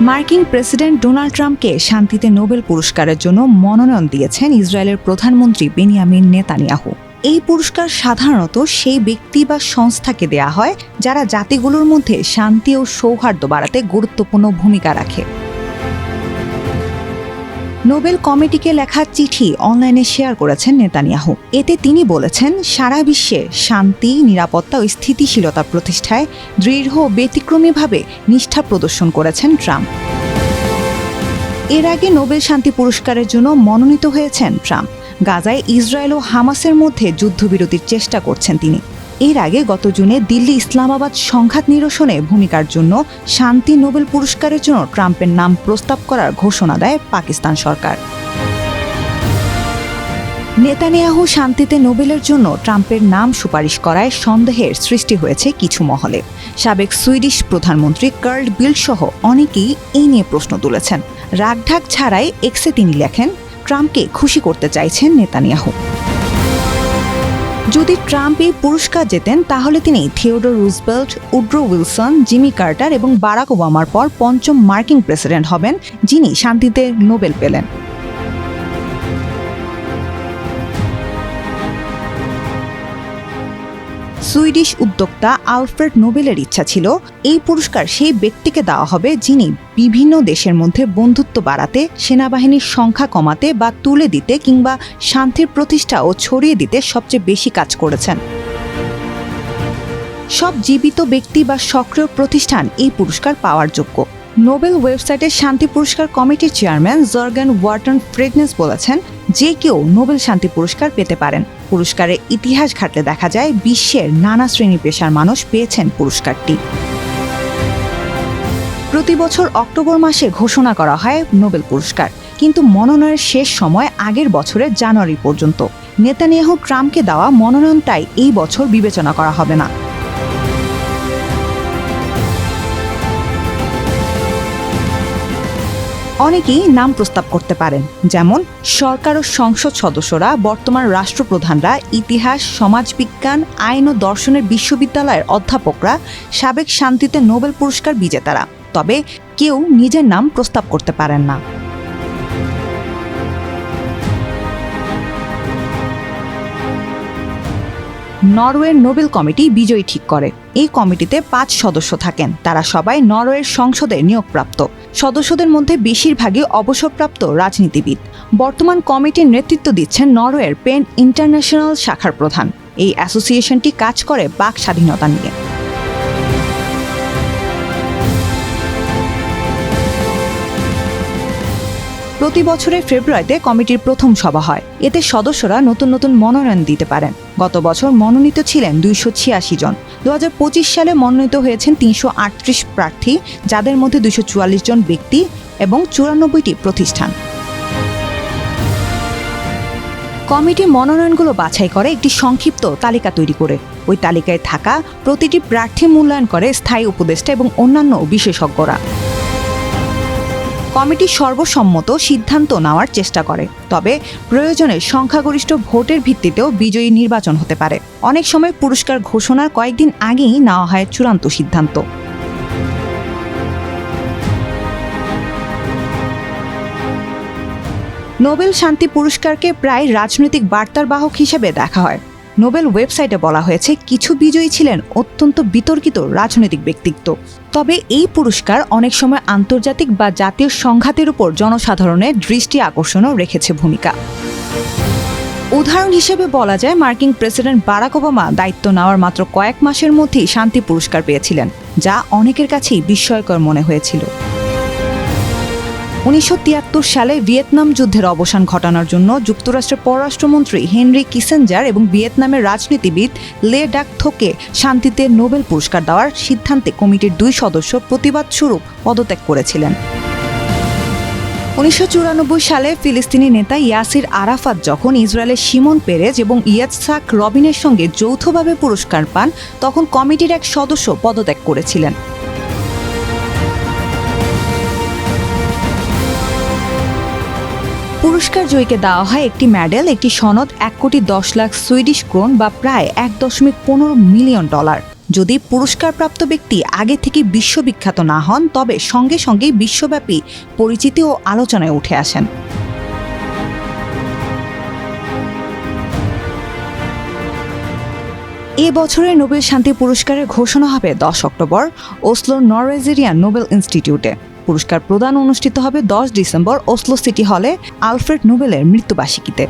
মার্কিন president Donald ট্রাম্পকে শান্তিতে নোবেল পুরস্কারের জন্য মনোনয়ন দিয়েছেন ইসরায়েলের প্রধানমন্ত্রী বেনিয়ামিন নেতানিয়াহু। এই পুরস্কার সাধারণত সেই ব্যক্তি বা সংস্থাকে দেয়া হয় যারা জাতিগুলোর মধ্যে শান্তি ও সৌহার্দ্য বাড়াতে গুরুত্বপূর্ণ ভূমিকা রাখে। নোবেল কমিটিকে লেখা চিঠি অনলাইনে শেয়ার করেছেন নেতানিয়াহু। এতে তিনি বলেছেন, সারা বিশ্বে শান্তি, নিরাপত্তা ও স্থিতিশীলতা প্রতিষ্ঠায় দৃঢ় ব্যতিক্রমীভাবে নিষ্ঠা প্রদর্শন করেছেন ট্রাম্প। এর আগে নোবেল শান্তি পুরস্কারের জন্য মনোনীত হয়েছেন ট্রাম্প। গাজায় ইসরায়েল ও হামাসের মধ্যে যুদ্ধবিরতির চেষ্টা করছেন তিনি। এর আগে গত জুনে দিল্লি ইসলামাবাদ সংঘাত নিরসনে ভূমিকার জন্য শান্তি নোবেল পুরস্কারের জন্য ট্রাম্পের নাম প্রস্তাব করার ঘোষণা দেয় পাকিস্তান সরকার। নেতানিয়াহু শান্তিতে নোবেলের জন্য ট্রাম্পের নাম সুপারিশ করায় সন্দেহের সৃষ্টি হয়েছে কিছু মহলে। সাবেক সুইডিশ প্রধানমন্ত্রী কার্ল বিল সহ অনেকেই এই নিয়ে প্রশ্ন তুলেছেন। রাগঢাক ছাড়াই এক্সে তিনি লেখেন, ট্রাম্পকে খুশি করতে চাইছেন নেতানিয়াহু। যদি ট্রাম্প এই পুরস্কার জেতেন, তাহলে তিনি Theodore Roosevelt Woodrow Wilson, Jimmy Carter এবং বারাক ওবামার পর পঞ্চম মার্কিন প্রেসিডেন্ট হবেন, যিনি শান্তিতে নোবেল পেলেন। সুইডিশ উদ্যোক্তা আলফ্রেড নোবেলের ইচ্ছা ছিল, এই পুরস্কার সেই ব্যক্তিকে দেওয়া হবে যিনি বিভিন্ন দেশের মধ্যে বন্ধুত্ব বাড়াতে, সেনাবাহিনীর সংখ্যা কমাতে বা তুলে দিতে কিংবা শান্তির প্রতিষ্ঠা ও ছড়িয়ে দিতে সবচেয়ে বেশি কাজ করেছেন। সব জীবিত ব্যক্তি বা সক্রিয় প্রতিষ্ঠান এই পুরস্কার পাওয়ার যোগ্য। নোবেল ওয়েবসাইটের শান্তি পুরস্কার কমিটির চেয়ারম্যান জর্গান ওয়ার্টন ফ্রেগনেস বলেছেন যে কেউ নোবেল শান্তি পুরস্কার পেতে পারেন। পুরস্কারের ইতিহাস ঘাটলে দেখা যায় বিশ্বের নানা শ্রেণি পেশার মানুষ পেয়েছেন পুরস্কারটি। প্রতি বছর অক্টোবর মাসে ঘোষণা করা হয় নোবেল পুরস্কার। কিন্তু মনোনয়নের শেষ সময় আগের বছরের জানুয়ারি পর্যন্ত। নেতানিয়াহু ট্রাম্পকে দেওয়া মনোনয়নটাই এই বছর বিবেচনা করা হবে না। অনেকেই নাম প্রস্তাব করতে পারেন, যেমন সরকার ও সংসদ সদস্যরা, বর্তমান রাষ্ট্রপ্রধানরা, ইতিহাস, সমাজবিজ্ঞান, আইন ও দর্শনের বিশ্ববিদ্যালয়ের অধ্যাপকরা, সাবেক শান্তিতে নোবেল পুরস্কার বিজেতারা। তবে কেউ নিজের নাম প্রস্তাব করতে পারেন না। নরওয়ের নোবেল কমিটি বিজয়ী ঠিক করে। এই কমিটিতে পাঁচ সদস্য থাকেন। তারা সবাই নরওয়ের সংসদে নিয়োগপ্রাপ্ত। সদস্যদের মধ্যে বেশিরভাগই অবসরপ্রাপ্ত রাজনীতিবিদ। বর্তমান কমিটির নেতৃত্ব দিচ্ছেন নরওয়ের পেন ইন্টারন্যাশনাল শাখার প্রধান। এই অ্যাসোসিয়েশনটি কাজ করে বাক স্বাধীনতা নিয়ে। প্রতি বছরের ফেব্রুয়ারিতে কমিটির প্রথম সভা হয়। এতে সদস্যরা নতুন নতুন মনোনয়ন দিতে পারেন। গত বছর মনোনীত ছিলেন দুইশো ছিয়াশি জন। দু হাজার পঁচিশ সালে মনোনীত হয়েছেন তিনশো আটত্রিশ প্রার্থী, যাদের মধ্যে দুইশো চুয়াল্লিশ জন ব্যক্তি এবং চুরানব্বইটি প্রতিষ্ঠান। কমিটি মনোনয়নগুলো বাছাই করে একটি সংক্ষিপ্ত তালিকা তৈরি করে। ওই তালিকায় থাকা প্রতিটি প্রার্থী মূল্যায়ন করে স্থায়ী উপদেষ্টা এবং অন্যান্য বিশেষজ্ঞরা। কমিটি সর্বসম্মত সিদ্ধান্ত নেওয়ার চেষ্টা করে, তবে প্রয়োজনে সংখ্যাগরিষ্ঠ ভোটের ভিত্তিতেও বিজয়ী নির্বাচন হতে পারে। অনেক সময় পুরস্কার ঘোষণার কয়েকদিন আগেই নেওয়া হয় চূড়ান্ত সিদ্ধান্ত। নোবেল শান্তি পুরস্কারকে প্রায় রাজনৈতিক বার্তার বাহক হিসেবে দেখা হয়। নোবেল ওয়েবসাইটে বলা হয়েছে, কিছু বিজয়ী ছিলেন অত্যন্ত বিতর্কিত রাজনৈতিক ব্যক্তিত্ব। তবে এই পুরস্কার অনেক সময় আন্তর্জাতিক বা জাতীয় সংঘাতের উপর জনসাধারণের দৃষ্টি আকর্ষণও রেখেছে ভূমিকা। উদাহরণ হিসেবে বলা যায়, মার্কিন প্রেসিডেন্ট বারাক ওবামা দায়িত্ব নেওয়ার মাত্র কয়েক মাসের মধ্যেই শান্তি পুরস্কার পেয়েছিলেন, যা অনেকের কাছেই বিস্ময়কর মনে হয়েছিল। উনিশশো তিয়াত্তর সালে ভিয়েতনাম যুদ্ধের অবসান ঘটানোর জন্য যুক্তরাষ্ট্রের পররাষ্ট্রমন্ত্রী হেনরি কিসেঞ্জার এবং ভিয়েতনামের রাজনীতিবিদ লে ডাক থোকে শান্তিতে নোবেল পুরস্কার দেওয়ার সিদ্ধান্তে কমিটির দুই সদস্য প্রতিবাদ স্বরূপ পদত্যাগ করেছিলেন। উনিশশো চুরানব্বই সালে ফিলিস্তিনি নেতা ইয়াসির আরাফাত যখন ইসরায়েলের সিমন পেরেজ এবং ইয়াতসাক রবিনের সঙ্গে যৌথভাবে পুরস্কার পান, তখন কমিটির এক সদস্য পদত্যাগ করেছিলেন। পুরস্কার জয়ীকে দেওয়া হয় একটি মেডেল, একটি সনদ, এক কোটি দশ লাখ সুইডিশ ক্রোন বা প্রায় এক দশমিক পনেরো মিলিয়ন ডলার। যদি পুরস্কারপ্রাপ্ত ব্যক্তি আগে থেকে বিশ্ববিখ্যাত না হন, তবে সঙ্গে সঙ্গেই বিশ্বব্যাপী পরিচিতি ও আলোচনায় উঠে আসেন। এ বছরের নোবেল শান্তি পুরস্কারের ঘোষণা হবে দশ অক্টোবর, ওসলোর নরওয়েজেরিয়ান নোবেল ইনস্টিটিউটে। পুরস্কার প্রদান অনুষ্ঠিত হবে দশ December Oslo city hall Alfred নোবেলের মৃত্যুবার্ষিকীতে।